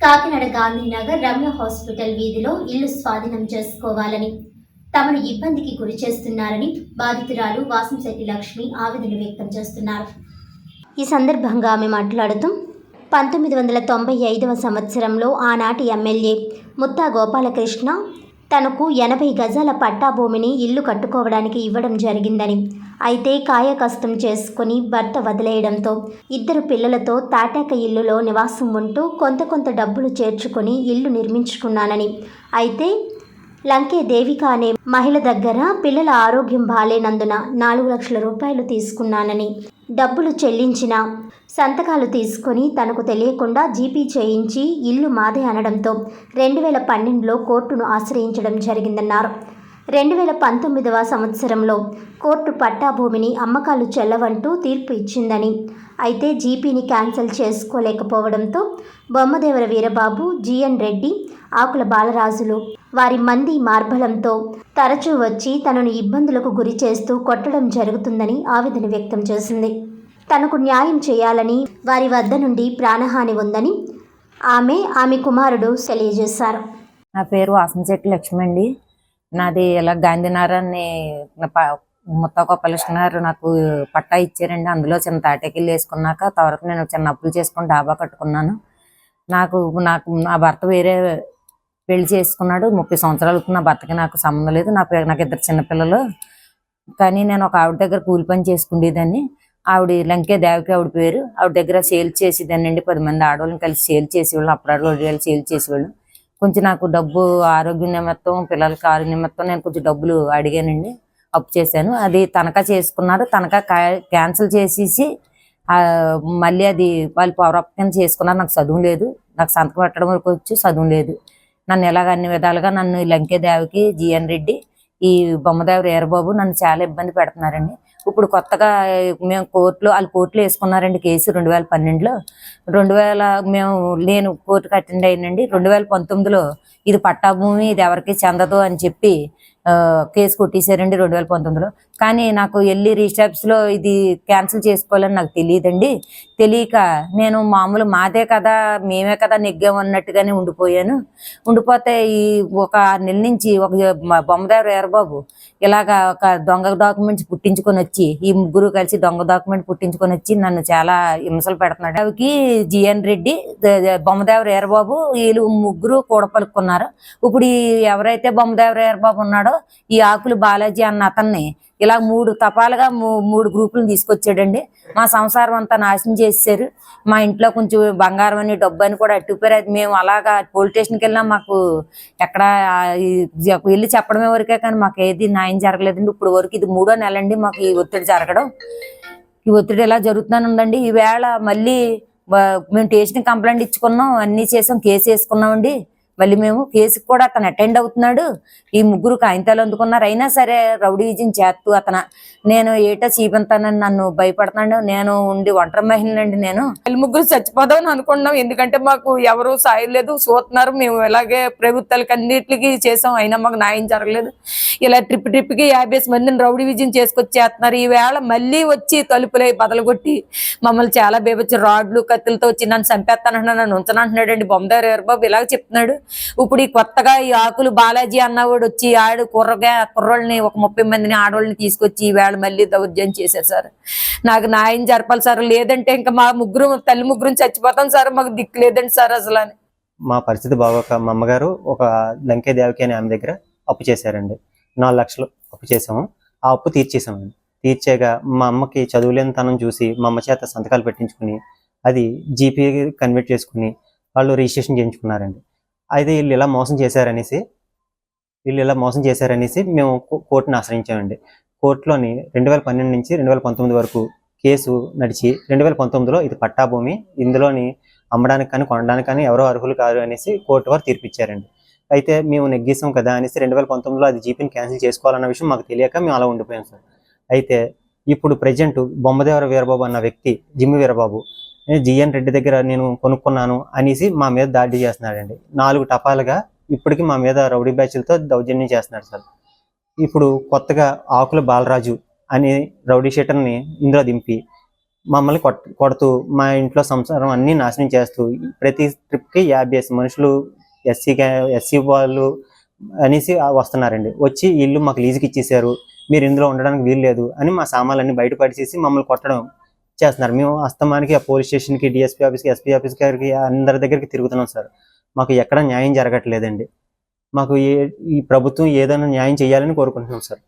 Kakinada Gandhinagar Ramya hospital వీధిలో ఇల్లు స్వాధీనం చేసుకోవాలని తమను ఇబ్బందికి గురి చేస్తున్నారని బాధితురాలు వాసంశెట్టి లక్ష్మి ఆవేదన వ్యక్తం చేస్తున్నారు. ఈ సందర్భంగా ఆమె మాట్లాడుతూ పంతొమ్మిది వందల తొంభై ఐదవ సంవత్సరంలో ఆనాటి ఎమ్మెల్యే ముత్తా గోపాలకృష్ణ తనకు ఎనభై గజాల పట్టా భూమిని ఇల్లు కట్టుకోవడానికి ఇవ్వడం జరిగిందని. అయితే కాయకష్టం చేసుకుని భర్త వదిలేయడంతో ఇద్దరు పిల్లలతో తాటాక ఇల్లులో నివాసం ఉంటూ కొంత కొంత డబ్బులు చేర్చుకొని ఇల్లు నిర్మించుకున్నానని. అయితే లంకే దేవిక అనే మహిళ దగ్గర పిల్లల ఆరోగ్యం బాలేనందున నాలుగు లక్షల రూపాయలు తీసుకున్నానని డబ్బులు చెల్లించిన సంతకాలు తీసుకొని తనకు తెలియకుండా జీపీ చేయించి ఇల్లు మాదే అనడంతో రెండు వేల పన్నెండులో కోర్టును ఆశ్రయించడం జరిగిందన్నారు. రెండు వేల పంతొమ్మిదవ సంవత్సరంలో కోర్టు పట్టా భూమిని అమ్మకాలు చెల్లవంటూ తీర్పు ఇచ్చిందని. అయితే జీపీని క్యాన్సిల్ చేసుకోలేకపోవడంతో బొమ్మదేవర వీరబాబు జిఎన్ రెడ్డి ఆకుల బాలరాజులు వారి మంది మార్బలంతో తరచూ వచ్చి తనను ఇబ్బందులకు గురి చేస్తూ కొట్టడం జరుగుతుందని ఆవేదన వ్యక్తం చేసింది. తనకు న్యాయం చేయాలని వారి వద్ద నుండి ప్రాణహాని ఉందని ఆమె ఆమె కుమారుడు తెలియజేశారు. నా పేరు వాసంశెట్టి లక్ష్మి అండి నాది ఇలా గాంధీనగర్ అని ప- గారు నాకు పట్టా ఇచ్చారండి. అందులో చిన్న తాటకిల్లు వేసుకున్నాక తర్వాత నేను చిన్న అప్పులు చేసుకుని డాబా కట్టుకున్నాను. నాకు నాకు నా భర్త వేరే పెళ్ళి చేసుకున్నాడు. ముప్పై సంవత్సరాలు నా భర్తకి నాకు సంబంధం లేదు. నా నాకు ఇద్దరు చిన్నపిల్లలు కానీ నేను ఒక ఆవిడ దగ్గర కూలి పని చేసుకునేదాన్ని. ఆవిడ లంకే దేవకి ఆవిడ పేరు. ఆవిడ దగ్గర సేల్ చేసేదాన్ని అండి పది మంది ఆడవాళ్ళని కలిసి సేల్ చేసేవాళ్ళు. అప్పుడు సేల్ చేసేవాళ్ళు. కొంచెం నాకు డబ్బు ఆరోగ్య నిమిత్తం పిల్లలకి ఆరోగ్య నిమిత్తం నేను కొంచెం డబ్బులు అడిగానండి. అప్పు చేశాను. అది తనఖా చేసుకున్నారు. తనఖా కా- క్యాన్సిల్ చేసేసి మళ్ళీ అది వాళ్ళు పౌరప్యం చేసుకున్నారు. నాకు చదువు లేదు. నాకు సంతకం పెట్టడం వరకు వచ్చి చదువు లేదు. నన్ను ఎలాగ అన్ని విధాలుగా నన్ను లంకేదేవికి జిఎన్ రెడ్డి ఈ బొమ్మదేవి రేరబాబు నన్ను చాలా ఇబ్బంది పెడుతున్నారండి. ఇప్పుడు కొత్తగా మేము కోర్టులో వాళ్ళు కోర్టులో వేసుకున్నారండి కేసు రెండు వేల పన్నెండులో. రెండు వేల మేము నేను కోర్టుకు అటెండ్ అయినండి. రెండు వేల పంతొమ్మిదిలో ఇది పట్టా భూమి ఇది ఎవరికి చెందదు అని చెప్పి కేసు కొట్టేశారండి రెండు వేల పంతొమ్మిదిలో. కానీ నాకు వెళ్ళి రీస్టాప్స్లో లో ఇది క్యాన్సిల్ చేసుకోవాలని నాకు తెలియదండి. తెలియక నేను మామూలు మాదే కదా మేమే కదా నెగ్గాం ఉండిపోయాను. ఉండిపోతే ఈ ఒక ఆరు నెలల నుంచి ఒక మా బొమ్మదేవర ఎర్రబాబు ఇలాగా ఒక దొంగ డాక్యుమెంట్స్ పుట్టించుకొని వచ్చి ఈ ముగ్గురు కలిసి దొంగ డాక్యుమెంట్ పుట్టించుకొని వచ్చి నన్ను చాలా హింసలు పెడుతున్నాడు అవికి జిఎన్ రెడ్డి ద- ద- బొమ్మదేవర వీళ్ళు ముగ్గురు కూడపలుకున్నారు ఇప్పుడు ఈ ఎవరైతే బొమ్మదేవర ఎర్రబాబు ఉన్నాడో ఈ ఆకులు బాలాజీ అన్న అతన్ని ఇలా మూడు తపాలుగా మూడు గ్రూపులను తీసుకొచ్చాడండి. మా సంసారం అంతా నాశనం చేశారు మా ఇంట్లో కొంచెం బంగారం అని డబ్బు అని కూడా అట్టుపోయారు అది మేము అలాగా పోలీస్ స్టేషన్కి వెళ్ళినా మాకు ఎక్కడ వెళ్ళి చెప్పడమే వరకే కానీ మాకు ఏది న్యాయం జరగలేదండి. ఇప్పుడు వరకు ఇది మూడో నెల అండి మాకు ఈ ఒత్తిడి జరగడం. ఈ ఒత్తిడి ఎలా జరుగుతున్నాను ఉందండి ఈవేళ మళ్ళీ మేము స్టేషన్ కంప్లైంట్ ఇచ్చుకున్నాం. అన్ని చేసాం. కేసు వేసుకున్నామండి. మళ్ళీ మేము కేసుకి కూడా అతను అటెండ్ అవుతున్నాడు. ఈ ముగ్గురు కాగితాలు అందుకున్నారు. అయినా సరే రౌడీజం చేస్తూ అతను నేను ఏటా చీపెంతానని నన్ను భయపడుతున్నాడు. నేను ఉండి ఒంటరి మహిళనండి నేను. వీళ్ళు ముగ్గురు చచ్చిపోదామని అనుకున్నాం. ఎందుకంటే మాకు ఎవరు సాయం లేదు. చూస్తున్నారు. మేము ఇలాగే ప్రభుత్వాలకి అన్నిటికి చేసాం. అయినా మాకు న్యాయం జరగలేదు. ఇలా ట్రిప్ ట్రిప్కి యాభై మందిని రౌడీ విజయం చేసుకొచ్చేస్తున్నారు. చేస్తున్నారు వేళ మళ్ళీ వచ్చి తలుపులై బదలగొట్టి మమ్మల్ని చాలా బేబొచ్చి రాడ్లు కత్తులతో వచ్చి నన్ను చంపేస్తానంటున్నాడు. నన్ను ఉంచనంటున్నాడు అండి బొమ్మదారు బాబు? ఇలాగ చెప్తున్నాడు. ఇప్పుడు ఈ కొత్తగా ఈ ఆకులు బాలాజీ అన్నవాడు వచ్చి ఆడు కుర్రగా కుర్రోళ్ళని ఒక ముప్పై మందిని ఆడవాళ్ళని తీసుకొచ్చి ఈవేళ మళ్ళీ దౌర్జన్యం చేశారు సార్. నాకు న్యాయం జరపాలి సార్. లేదంటే ఇంకా మా ముగ్గురు తల్లి ముగ్గురు చచ్చిపోతాం సార్. మాకు దిక్కు లేదండి సార్ అసలు మా పరిస్థితి బాగోక మా అమ్మగారు ఒక లంకే దేవకి అనే ఆమె దగ్గర అప్పు చేశారండి. నాలుగు లక్షలు అప్పు చేసాము ఆ అప్పు తీర్చేసామండి తీర్చేగా మా అమ్మకి చదువులేనితనం చూసి మా అమ్మ చేత సంతకాలు పెట్టించుకుని అది జీపీ కన్వర్ట్ చేసుకుని వాళ్ళు రిజిస్ట్రేషన్ చేయించుకున్నారండి. అయితే వీళ్ళు ఇలా మోసం చేశారనేసి వీళ్ళు ఇలా మోసం చేశారనేసి మేము కోర్టుని ఆశ్రయించామండి. కోర్టులోని రెండు వేల పన్నెండు నుంచి రెండు వేల పంతొమ్మిది వరకు కేసు నడిచి రెండు వేల పంతొమ్మిదిలో ఇది పట్టా భూమి ఇందులోని అమ్మడానికి కానీ కొనడానికి కానీ ఎవరో అర్హులు కాదు అనేసి కోర్టు వారు తీర్పిచ్చారండి. అయితే మేము నెగ్గేసాం కదా అనేసి రెండు వేల పంతొమ్మిదిలో అది జీపీని క్యాన్సిల్ చేసుకోవాలన్న విషయం మాకు తెలియక మేము అలా ఉండిపోయాం సార్. అయితే ఇప్పుడు ప్రజెంట్ బొమ్మదేవర వీరబాబు అన్న వ్యక్తి జిమ్మి వీరబాబు జిఎన్ రెడ్డి దగ్గర నేను కొనుక్కున్నాను అనేసి మా మీద దాడి చేస్తున్నాడండి. నాలుగు టపాలుగా ఇప్పటికి మా మీద రౌడీ బ్యాచ్లతో దౌర్జన్యం చేస్తున్నాడు సార్. ఇప్పుడు కొత్తగా ఆకుల బాలరాజు అనే రౌడీ షీటర్ని ఇందులో దింపి మమ్మల్ని కొట్ కొడుతూ మా ఇంట్లో సంసారం అన్నీ నాశనం చేస్తూ ప్రతి ట్రిప్కి యాభై మనుషులు ఎస్సీ ఎస్సీ వాళ్ళు అనేసి వస్తున్నారండి. వచ్చి ఇల్లు మాకు లీజుకి ఇచ్చేసారు మీరు ఇందులో ఉండడానికి వీలు లేదు అని మా సామాన్లన్నీ బయటపడిచేసి మమ్మల్ని కొట్టడం చేస్తున్నారు. మేము అస్తమానికి ఆ పోలీస్ స్టేషన్కి డిఎస్పీ ఆఫీస్కి ఎస్పీ ఆఫీస్ గారికి అందరి దగ్గరికి తిరుగుతున్నాం సార్. మాకు ఎక్కడ న్యాయం జరగట్లేదండి. మాకు ఏ ఈ ప్రభుత్వం ఏదైనా న్యాయం చేయాలని కోరుకుంటున్నాం సార్.